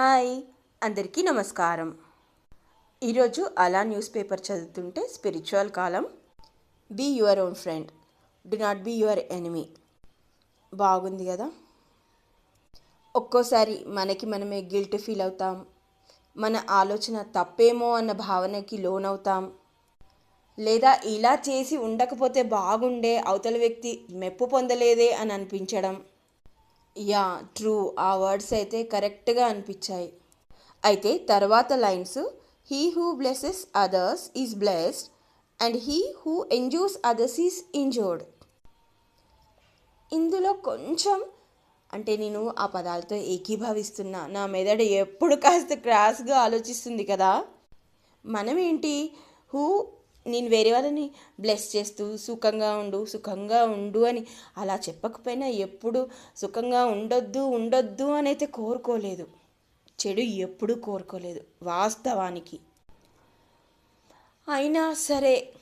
Hi అందరికీ నమస్కారం. ఈరోజు అలా న్యూస్ పేపర్ చదువుతుంటే spiritual column. Be your own friend. Do not be your enemy. బాగుంది కదా? ఒక్కోసారి మనకి మనమే గిల్ట్ ఫీల్ అవుతాం. మన ఆలోచన తప్పేమో అన్న భావనకి లోనవుతాం. లేదా ఇలా చేసి ఉండకపోతే బాగుండే అవతల వ్యక్తి మెప్పు పొందలేదే అని అనిపించడం. Yeah true. ఆ వర్డ్స్ అయితే కరెక్ట్గా అనిపించాయి. అయితే తర్వాత lines he who blesses others is blessed and he who injures others is injured. ఇందులో కొంచెం అంటే నేను ఆ పదాలతో ఏకీభవిస్తున్నా. నా మెదడు ఎప్పుడు కాస్త క్రాస్గా ఆలోచిస్తుంది కదా. మనం ఏంటి హూ నేను వేరే వాళ్ళని బ్లెస్ చేస్తూ సుఖంగా ఉండు సుఖంగా ఉండు అని అలా చెప్పకపోయినా ఎప్పుడు సుఖంగా ఉండొద్దు ఉండొద్దు అని అయితే కోరుకోలేదు. చెడు ఎప్పుడూ కోరుకోలేదు వాస్తవానికి. అయినా సరే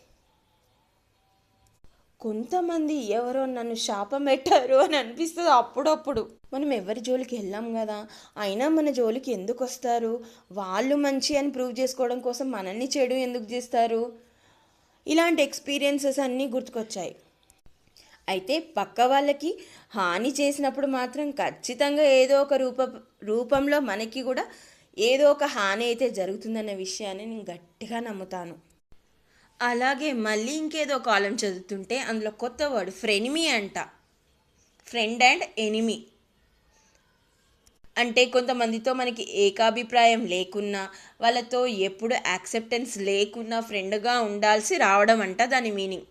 కొంతమంది ఎవరో నన్ను శాపం పెట్టారు అని అనిపిస్తుంది అప్పుడప్పుడు. మనం ఎవరి జోలికి వెళ్ళాం కదా అయినా మన జోలికి ఎందుకు వస్తారు? వాళ్ళు మంచి అని ప్రూవ్ చేసుకోవడం కోసం మనల్ని చెడు ఎందుకు చేస్తారు? ఇలాంటి ఎక్స్పీరియన్సెస్ అన్నీ గుర్తుకొచ్చాయి. అయితే పక్క వాళ్ళకి హాని చేసినప్పుడు మాత్రం ఖచ్చితంగా ఏదో ఒక రూప రూపంలో మనకి కూడా ఏదో ఒక హాని అయితే జరుగుతుందన్న విషయాన్ని నేను గట్టిగా నమ్ముతాను. అలాగే మళ్ళీ ఇంకేదో కాలం చదువుతుంటే అందులో కొత్త వర్డ్ ఫ్రెనిమీ అంట. Friend and enemy. అంటే కొంతమందితో మనకి ఏకాభిప్రాయం లేకున్నా వాళ్ళతో ఎప్పుడు యాక్సెప్టెన్స్ లేకున్నా ఫ్రెండ్గా ఉండాల్సి రావడం అంట దాని మీనింగ్.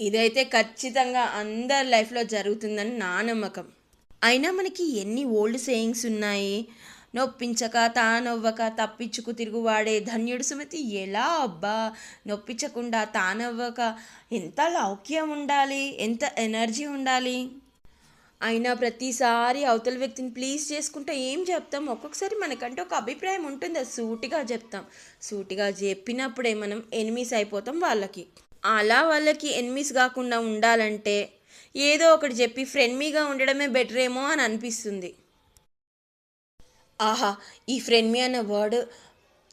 ఇదైతే ఖచ్చితంగా అందరి లైఫ్లో జరుగుతుందని నా నమ్మకం. అయినా మనకి ఎన్ని ఓల్డ్ సేయింగ్స్ ఉన్నాయి? నొప్పించక తానవ్వక తప్పించుకు తిరుగువాడే ధన్యుడు సుమతి ఎలా అబ్బా? నొప్పించకుండా తానవ్వక ఎంత లౌక్యం ఉండాలి? ఎంత ఎనర్జీ ఉండాలి? అయినా ప్రతిసారి అవతల వ్యక్తిని ప్లీజ్ చేసుకుంటే ఏం చెప్తాం? ఒక్కొక్కసారి మనకంటే ఒక అభిప్రాయం ఉంటుంది. అది సూటిగా చెప్తాం. సూటిగా చెప్పినప్పుడే మనం ఎనిమిస్ అయిపోతాం వాళ్ళకి. అలా వాళ్ళకి ఎనిమిస్ కాకుండా ఉండాలంటే ఏదో ఒకటి చెప్పి ఫ్రెండ్మీగా ఉండడమే బెటర్ ఏమో అని అనిపిస్తుంది. ఆహా ఈ ఫ్రెండ్మీ అన్న వర్డ్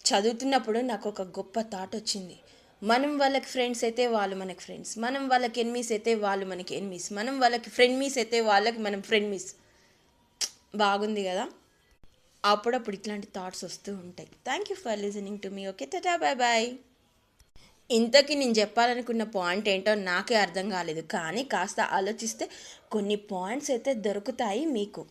చదువుతున్నప్పుడు నాకు ఒక గొప్ప థాట్ వచ్చింది. మనం వాళ్ళకి ఫ్రెండ్స్ అయితే వాళ్ళు మనకి ఫ్రెండ్స్ మనం వాళ్ళకి ఎనిమీస్ అయితే వాళ్ళు మనకి ఎన్మీస్ మనం వాళ్ళకి ఫ్రెండ్ మీస్ అయితే వాళ్ళకి మనం ఫ్రెండ్ మీస్ బాగుంది కదా? అప్పుడప్పుడు ఇట్లాంటి థాట్స్ వస్తూ ఉంటాయి. Thank you for listening to me okay tata bye bye ఇంతకీ నేను చెప్పాలనుకున్న పాయింట్ ఏంటో నాకే అర్థం కాలేదు. కానీ కాస్త ఆలోచిస్తే కొన్ని పాయింట్స్ అయితే దొరుకుతాయి మీకు.